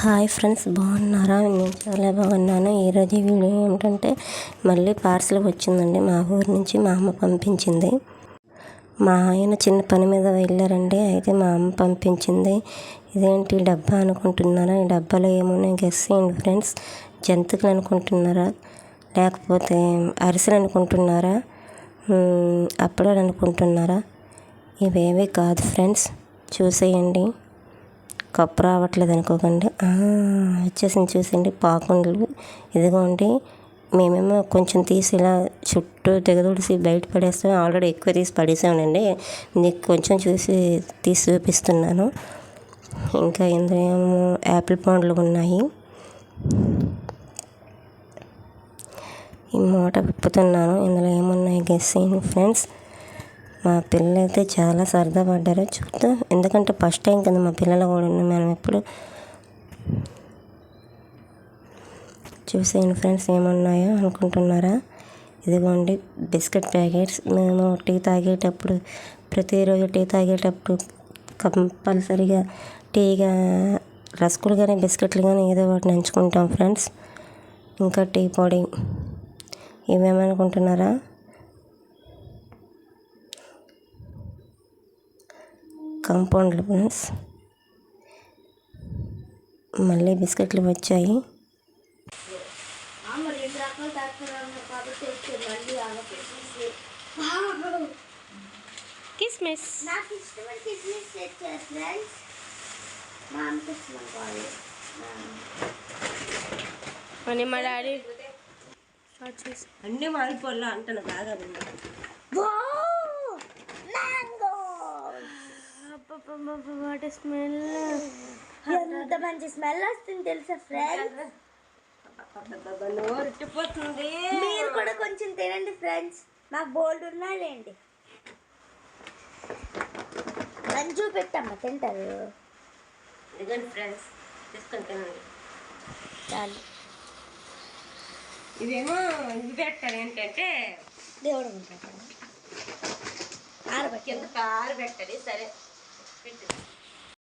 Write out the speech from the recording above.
Hi friends బాగున్నారా? నేను చాలా బాగున్నాను. ఈరోజు ఈ వీడియో ఏమిటంటే మళ్ళీ పార్సల్ వచ్చిందండి. మా ఊరు నుంచి మా అమ్మ పంపించింది. మా ఆయన చిన్న పని మీద వెళ్ళారండి. అయితే మా అమ్మ పంపించింది. ఇదేంటి డబ్బా అనుకుంటున్నారా? ఈ డబ్బాలో ఏమున్నాయి? గెస్ చేయండి ఫ్రెండ్స్. జంతువులు అనుకుంటున్నారా? లేకపోతే అరిసెలు అనుకుంటున్నారా? మ్మ్, అప్పడాలు అనుకుంటున్నారా? ఇవేవి కాదు ఫ్రెండ్స్. చూసేయండి. కప్పు రావట్లేదు అనుకోకండి. వచ్చేసింది చూసండి పాకుండలు ఇదిగోండి. మేమేమో కొంచెం తీసి ఇలా చుట్టూ తెగదూడిసి బయట పడేస్తాం. ఆల్రెడీ ఎక్కువ తీసి పడేసామండి. నీకు కొంచెం చూసి తీసి చూపిస్తున్నాను. ఇంకా ఇందులో ఏమో యాపిల్ పండ్లు ఉన్నాయి. ఈ మూట విప్పుతున్నాను. ఇందులో ఏమున్నాయి? Guess friends. మా పిల్లలు అయితే చాలా సరదా పడ్డారు. చూద్దాం. ఎందుకంటే ఫస్ట్ టైం కదా మా పిల్లలు కూడా ఉన్నాం మనం ఎప్పుడు చూసేయండి ఫ్రెండ్స్ ఏమున్నాయో అనుకుంటున్నారా? ఇదిగోండి బిస్కెట్ ప్యాకెట్స్. మేము టీ తాగేటప్పుడు ప్రతిరోజు టీ తాగేటప్పుడు కంపల్సరీగా టీగా రస్కులు కానీ బిస్కెట్లు కానీ ఏదో ఒకటి నంచుకుంటాం ఫ్రెండ్స్. ఇంకా టీ పొడి. ఇవేమనుకుంటున్నారా కాంపౌండ్లు ఫ్రెండ్స్ మళ్ళీ బిస్కెట్లు వచ్చాయి. కిస్మిస్ కాదు అని మా డాడీ. అన్నీ బాగా వాట్ స్మెల్ ఎంత మంచి స్మెల్ వస్తుంది తెలుసా ఫ్రెండ్స్ నోరుట్టిపోతుంది మీరు కూడా కొంచెం తినండి ఫ్రెండ్స్ నాకు బోల్డ్ ఉన్నాయండి మంచు పెట్టమ్మా తింటారు. ఇదిగోండి ఫ్రెండ్స్ తీసుకొని తినండి. చాలు. ఇవేమో ఇవి పెట్టారు ఏంటంటే దేవుడు ఆరబట్టి కింద కారు పెట్టాలి సరే. Bitti.